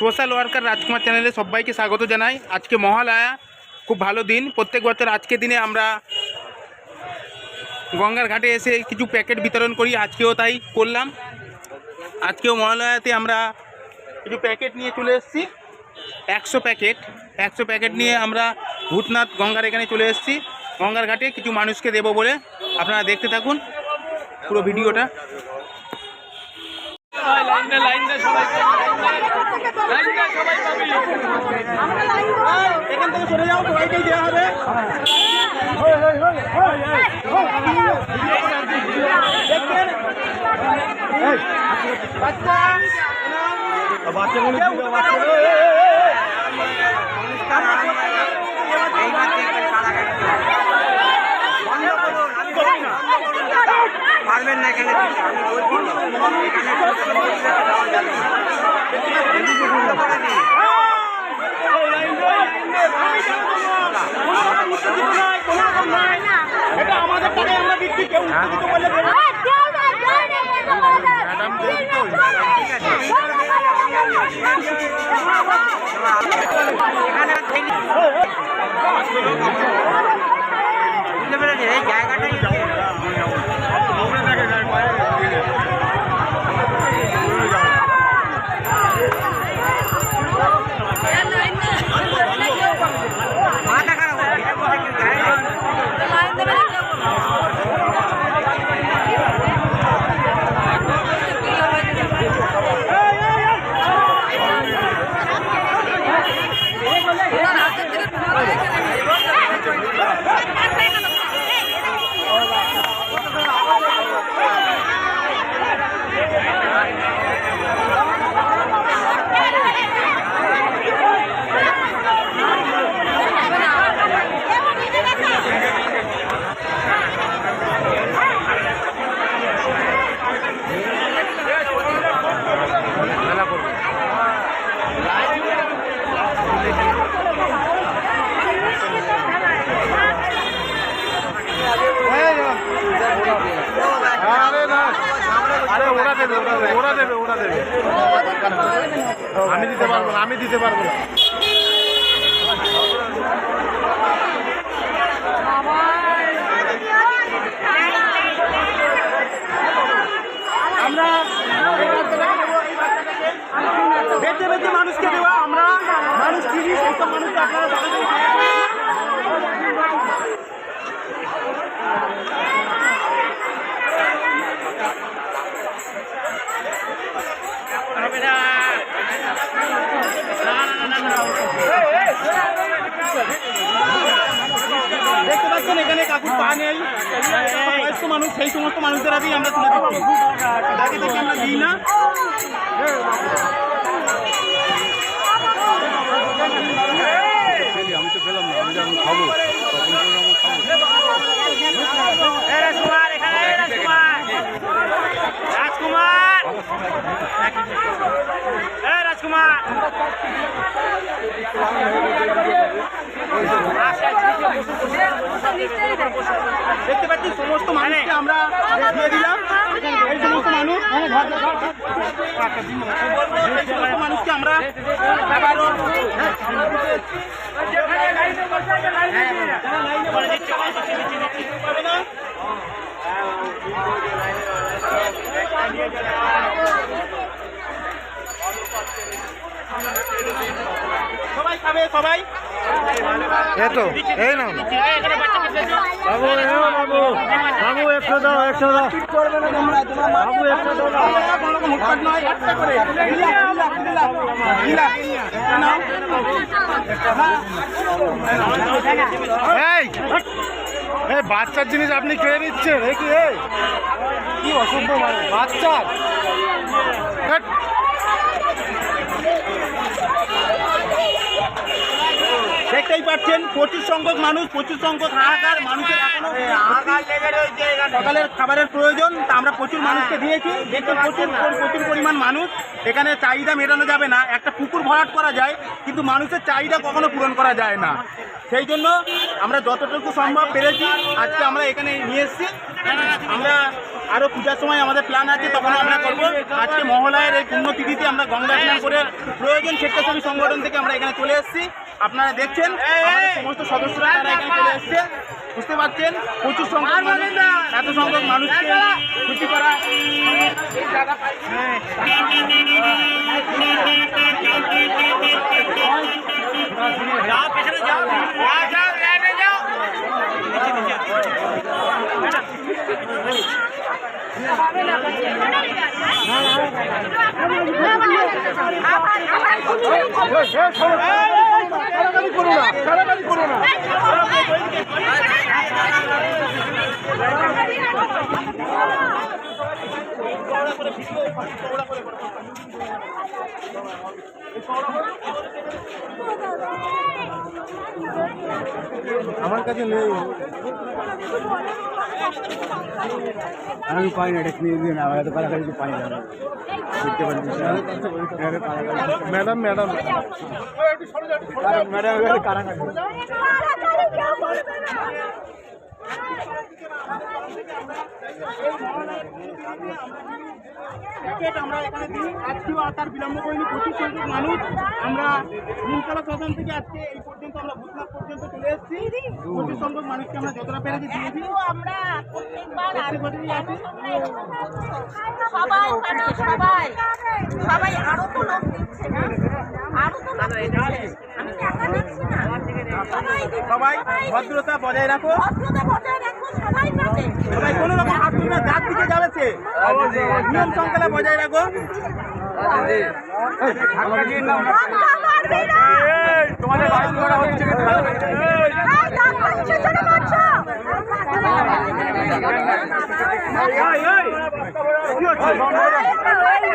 Social worker রাজকুমার চ্যানেলে সবাইকে স্বাগত জানাই। আজকে মহালয়া, খুব ভালো দিন। প্রত্যেক বছর আজকে দিনে আমরা গঙ্গার ঘাটে এসে কিছু প্যাকেট বিতরণ করি, আজকেও তাই করলাম। আজকেও মহালয়াতে আমরা কিছু প্যাকেট নিয়ে চলে এসেছি। একশো প্যাকেট একশো প্যাকেট নিয়ে আমরা ভূতনাথ গঙ্গার এখানে চলে এসেছি। গঙ্গার ঘাটে কিছু মানুষকে দেবো বলে আপনারা দেখতে থাকুন পুরো ভিডিওটা। এখান থেকে সরে যাও সবাইকেই দেওয়া হবে দেখবেন বাচ্চা পারবেন না এখানে দিতে। আমি বলছি তো, এখানে দেওয়া যাবে না। এদিকে বুঝতে পারেনি। এটা আমাদের টাকায় আমরা বিক্রি কেউ কিছু বললে বলবে না। এখানে দেবে আমি দিতে পারব না আমি দিতে পারব না। নেই বয়স্ক মানুষ, সেই সমস্ত মানুষদের আগে আমরা তুলে দিচ্ছি তাকে থেকে আমরা দিই না। আমি তো রাজকুমার রাজকুমার! রাজকুমার এই রাজকুমার দেখতে পাচ্ছি সমস্ত মানুষকে আমরা দিয়ে দিলাম এই সমস্ত মানুষ এই সমস্ত মানুষকে আমরা আবারও পাবে না? বাচ্চার জিনিস আপনি কেড়ে নিচ্ছেন? কি কি অসভ্য মানে বাচ্চার। দেখতেই পাচ্ছেন প্রচুর সংখ্যক মানুষ প্রচুর সংখ্যক হাহাকার মানুষের এখনও সকালের খাবারের প্রয়োজন তা আমরা প্রচুর মানুষকে দিয়েছি দেখুন প্রচুর প্রচুর পরিমাণ মানুষ। এখানে চাহিদা মেটানো যাবে না একটা পুকুর ভরাট করা যায় কিন্তু মানুষের চাহিদা কখনো পূরণ করা যায় না। সেই জন্য আমরা যতটুকু সম্ভব পেরেছি আজকে আমরা এখানে নিয়ে এসেছি। আমরা আরও পূজার সময় আমাদের প্ল্যান আছে তখন আমরা করব। আজকে মহলায়ের এই পুণ্যতিথিতে আমরা গঙ্গা স্নান করে প্রয়োজন স্বেচ্ছাসেবী সংগঠন থেকে আমরা এখানে চলে এসেছি। আপনারা দেখছেন আমাদের সমস্ত সদস্যরা তারা এখানে চলে এসছে। বুঝতে পারছেন? প্রচুর সংখ্যক মানুষ এত সংখ্যক মানুষকে খুশি করা। এই জায়গা কারাকারি করো না কারাকারি করো না আমার কাছে নেই আমি পাই না এটা কিনে দিন আমার এত কারাকারি পাই না দেখতে পাচ্ছি ম্যাডাম ম্যাডাম ম্যাডাম কারাকারি প্যাকেট আমরা এখানে দিই। আজকেও আর তার বিলম্ব করিনি। প্রচুর সংখ্যক মানুষ। আমরা নিমতলা থেকে আজকে এই পর্যন্ত আমরা ভূতনাথ পর্যন্ত চলে এসেছি। প্রচুর সংখ্যক মানুষকে আমরা যতটা পেরেছি দিয়েছি আমরা সবাই মানে সবাই সবাই আরও তো লোক দিচ্ছে না? আরও তো লোক দিচ্ছে আমি একা দিচ্ছি না। সবাই দিচ্ছে সবাই সবাই ভদ্রতা বজায় রাখো। ভদ্রতা বজায় রাখো। সবাই কোনো রকম হাত তুলবে যার দিকে যাবে নিয়ম শৃঙ্খলা বজায় রাখো। তোমাদের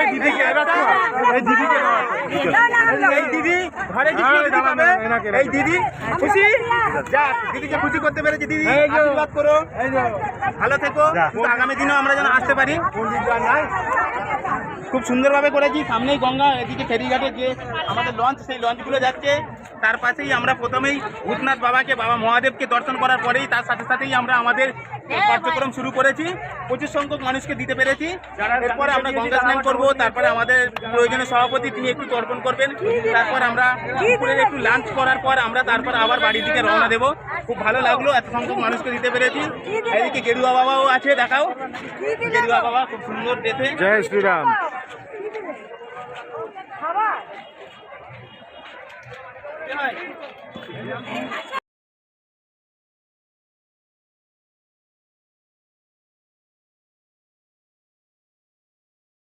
এই দিদিকে এবার এই দিদিকে এই দিদি ঘরে হ্যাঁ, দিদি পাবে। এই দিদি খুশি? যা দিদিকে খুশি করতে পেরেছি। দিদি আশীর্বাদ করো। ভালো থেকো। আগামী দিনেও আমরা যেন আসতে পারি। খুব সুন্দরভাবে করেছি। সামনেই গঙ্গা এদিকে ফেরিঘাটে যে আমাদের লঞ্চ সেই লঞ্চগুলো যাচ্ছে। তার পাশেই আমরা প্রথমেই ভূতনাথ বাবাকে, বাবা মহাদেবকে দর্শন করার পরেই তার সাথে সাথেই আমরা আমাদের কার্যক্রম শুরু করেছি। প্রচুর সংখ্যক মানুষকে দিতে পেরেছি। এরপরে আমরা গঙ্গা স্নান করব, তারপরে আমাদের প্রয়োজনীয় সভাপতি, তিনি একটু তর্পণ করবেন। তারপর আমরা একটু লাঞ্চ করার পর আমরা তারপর আবার বাড়ির দিকে রওনা দেবো। খুব ভালো লাগল, এত সংখ্যক মানুষকে দিতে পেরেছি। এদিকে গেরুয়া বাবাও আছে, দেখাও। গেরুয়া বাবা খুব সুন্দর ডেথে জয় শ্রীরাম। হয়।